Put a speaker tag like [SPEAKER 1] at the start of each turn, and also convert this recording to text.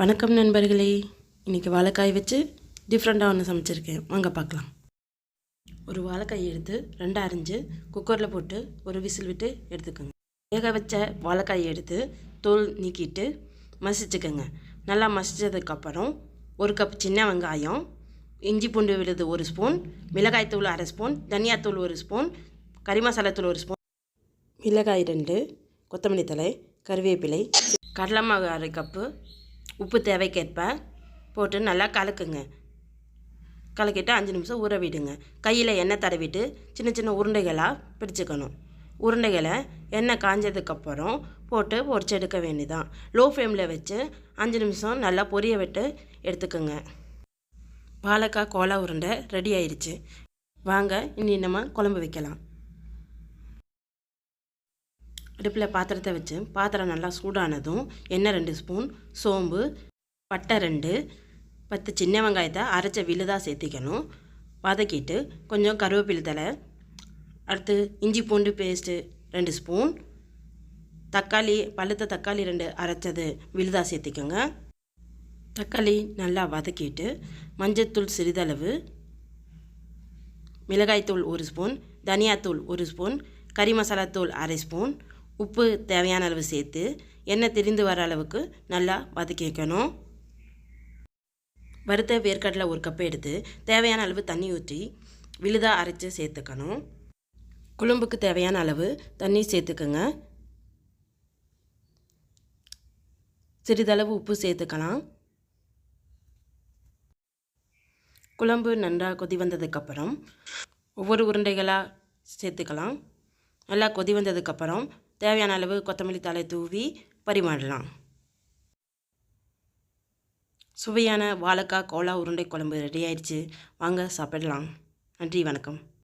[SPEAKER 1] வணக்கம் நண்பர்களே. இன்றைக்கி வாழைக்காய் வச்சு டிஃப்ரெண்ட்டாக ஒன்று சமைச்சிருக்கேன். வாங்க பார்க்கலாம். ஒரு வாழைக்காய் எடுத்து ரெண்டாக அரிஞ்சு குக்கரில் போட்டு ஒரு விசில் விட்டு எடுத்துக்கோங்க. வேக வச்ச வாழைக்காயை எடுத்து தோல் நீக்கிட்டு மசிச்சுக்கோங்க. நல்லா மசித்ததுக்கப்புறம் ஒரு கப் சின்ன வெங்காயம் இஞ்சி பூண்டு விழுது ஒரு ஸ்பூன் மிளகாய்த்தூள் அரை ஸ்பூன் தனியாத்தூள் ஒரு ஸ்பூன் கறி மசாலா தூள் ஒரு ஸ்பூன் மிளகாய் ரெண்டு கொத்தமல்லி தழை கருவேப்பிலை கடலை மாவு அரை கப்பு உப்பு தேவைக்கேற்ப போட்டு நல்லா கலக்குங்க. கலக்கிட்டு அஞ்சு நிமிஷம் ஊற விடுங்க. கையில் எண்ணெய் தடவிட்டு சின்ன சின்ன உருண்டைகளாக பிடிச்சிக்கணும். உருண்டைகளை எண்ணெய் காஞ்சதுக்கப்புறம் போட்டு பொரிச்சு எடுக்க வேண்டியதான் லோ ஃப்ளேமில் வச்சு அஞ்சு நிமிஷம் நல்லா பொரிய விட்டு எடுத்துக்கோங்க. பாலக்காய் கோலா உருண்டை ரெடி ஆயிடுச்சு. வாங்க இனி நம்ம குழம்பு வைக்கலாம். அடுப்பில் பாத்திரத்தை வச்சு பாத்திரம் நல்லா சூடானதும் எண்ணெய் ரெண்டு ஸ்பூன் சோம்பு பட்டை ரெண்டு பத்து சின்ன வெங்காயத்தை அரைச்ச விழுதாக சேர்த்திக்கணும். வதக்கிட்டு கொஞ்சம் கருவேப்பிலை தலை அடுத்து இஞ்சி பூண்டு பேஸ்ட்டு ரெண்டு ஸ்பூன் தக்காளி பழுத்த தக்காளி ரெண்டு அரைச்சது விழுதாக சேர்த்திக்கோங்க. தக்காளி நல்லா வதக்கிட்டு மஞ்சத்தூள் சிறிதளவு மிளகாய்த்தூள் ஒரு ஸ்பூன் தனியாத்தூள் ஒரு ஸ்பூன் கறி மசாலாத்தூள் அரை ஸ்பூன் உப்பு தேவையான அளவு சேர்த்து எண்ணெய் திரிந்து வர அளவுக்கு நல்லா வதக்கி வைக்கணும். வறுத்த வேர்க்கடலை ஒரு கப்பு எடுத்து தேவையான அளவு தண்ணி ஊற்றி விழுதாக அரைச்சி சேர்த்துக்கணும். குழம்புக்கு தேவையான அளவு தண்ணி சேர்த்துக்கோங்க. சிறிதளவு உப்பு சேர்த்துக்கலாம். குழம்பு நன்றாக கொதி வந்ததுக்கப்புறம் ஒவ்வொரு உருண்டைகளாக சேர்த்துக்கலாம். நல்லா கொதி வந்ததுக்கப்புறம் தேவையான அளவு கொத்தமல்லி தலை தூவி பரிமாறலாம். சுவையான வாழைக்காய் கோலா உருண்டை குழம்பு ரெடி ஆயிடுச்சு. வாங்க சாப்பிடலாம். நன்றி வணக்கம்.